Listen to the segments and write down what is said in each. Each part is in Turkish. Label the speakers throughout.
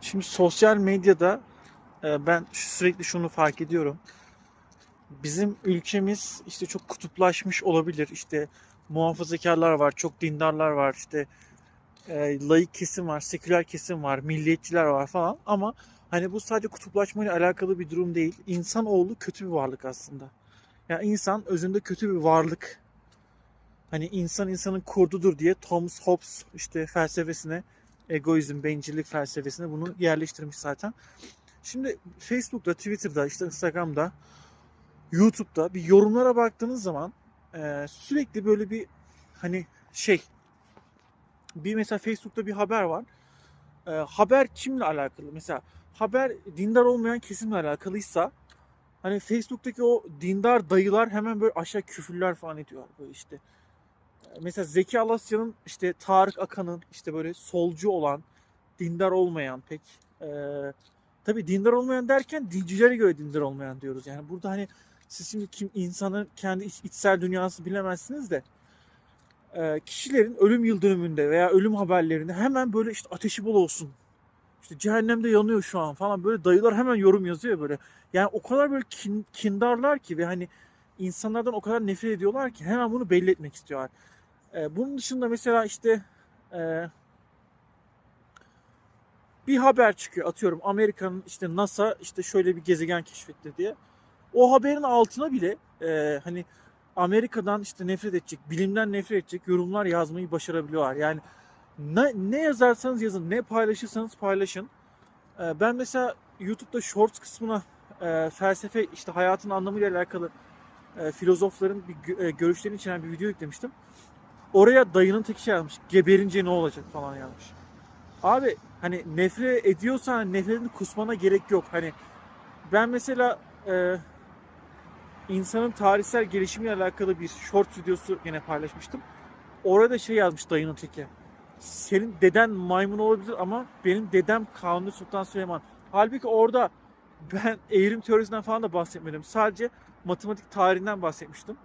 Speaker 1: Şimdi sosyal medyada e, ben sürekli şunu fark ediyorum. Bizim ülkemiz işte çok kutuplaşmış olabilir. İşte muhafazakarlar var, çok dindarlar var, işte e, kesim var, seküler kesim var, milliyetçiler var falan. Ama hani bu sadece kutuplaşmayla alakalı bir durum değil. İnsanoğlu kötü bir varlık aslında. Yani insan özünde kötü bir varlık. Hani insan insanın kurdudur diye Thomas Hobbes işte felsefesine egoizm, bencillik felsefesine bunu yerleştirmiş zaten. Şimdi Facebook'ta, Twitter'da, işte Instagram'da, YouTube'da bir yorumlara baktığınız zaman e, sürekli böyle bir hani şey bir mesela Facebook'ta bir haber var. E, haber kimle alakalı? Mesela haber dindar olmayan kesimle alakalıysa hani Facebook'taki o dindar dayılar hemen böyle aşağı küfürler falan ediyorlar böyle işte. Mesela Zeki Alasya'nın işte Tarık Akan'ın işte böyle solcu olan, dindar olmayan pek e, tabii dindar olmayan derken dincilere göre dindar olmayan diyoruz. Yani burada hani siz şimdi kim insanın kendi iç- içsel dünyası bilemezsiniz de e, kişilerin ölüm yıl dönümünde veya ölüm haberlerinde hemen böyle işte ateşi bol olsun. İşte cehennemde yanıyor şu an falan böyle dayılar hemen yorum yazıyor böyle. Yani o kadar böyle kin, kindarlar ki ve hani insanlardan o kadar nefret ediyorlar ki hemen bunu belli etmek istiyorlar. E, bunun dışında mesela işte e, bir haber çıkıyor atıyorum Amerika'nın işte NASA işte şöyle bir gezegen keşfetti diye. O haberin altına bile e, hani Amerika'dan işte nefret edecek, bilimden nefret edecek yorumlar yazmayı başarabiliyorlar. Yani ne, ne yazarsanız yazın, ne paylaşırsanız paylaşın. E, ben mesela YouTube'da Shorts kısmına e, felsefe işte hayatın anlamıyla alakalı e, filozofların bir e, görüşlerini içeren bir video yüklemiştim. Oraya dayının teki şey yazmış. Geberince ne olacak falan yazmış. Abi hani nefret ediyorsan nefretini kusmana gerek yok. Hani ben mesela e, insanın tarihsel gelişimiyle alakalı bir short videosu yine paylaşmıştım. Orada şey yazmış dayının teki. Senin deden maymun olabilir ama benim dedem Kanuni Sultan Süleyman. Halbuki orada ben evrim teorisinden falan da bahsetmedim. Sadece matematik tarihinden bahsetmiştim.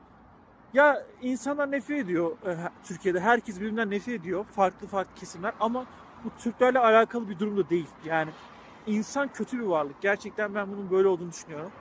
Speaker 1: Ya insanlar nefret ediyor e, Türkiye'de. Herkes birbirinden nefret ediyor. Farklı farklı kesimler ama bu Türklerle alakalı bir durum da değil. Yani insan kötü bir varlık. Gerçekten ben bunun böyle olduğunu düşünüyorum.